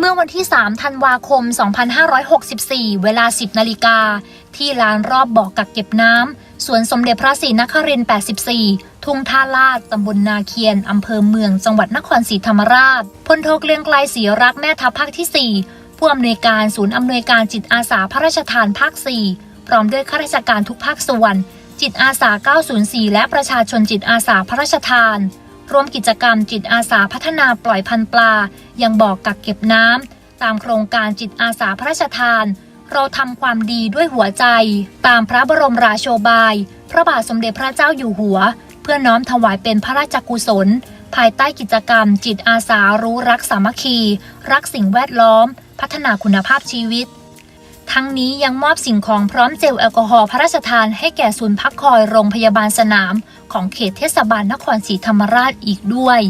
เมื่อวันที่ 3 ธันวาคม 2564 เวลา 10 นาฬิกา ที่ลานรอบบ่อกักเก็บน้ำ สวนสมเด็จพระศรีนครินทร์ 84 ทุ่งท่าลาด ตำบลนาเคียน อำเภอเมือง จังหวัดนครศรีธรรมราช พลโทเกรียงไกลศรีรักแม่ทัพภาคที่ 4 ผู้อำนวยการศูนย์อำนวยการจิตอาสาพระราชทานภาค 4 พร้อมด้วยข้าราชการทุกภาคส่วน จิตอาสา 904 และประชาชนจิตอาสาพระราชทาน ร่วมกิจกรรมจิตอาสาพัฒนาปล่อยพันธุ์ปลา ยังบ่อกักเก็บน้ำ ตามโครงการจิตอาสาพระราชทาน เราทำความดีด้วยหัวใจ ตามพระบรมราโชบาย พระบาทสมเด็จพระเจ้าอยู่หัว เพื่อน้อมถวายเป็นพระราชกุศล ภายใต้กิจกรรม จิตอาสารู้รักสามัคคี รักสิ่งแวดล้อม พัฒนาคุณภาพชีวิต ทั้งนี้ยังมอบสิ่งของพร้อมเจลแอลกอฮอล์พระราชทานให้แก่ศูนย์พักคอยโรงพยาบาลสนาม ของเขตเทศบาลนครศรีธรรมราชอีกด้วย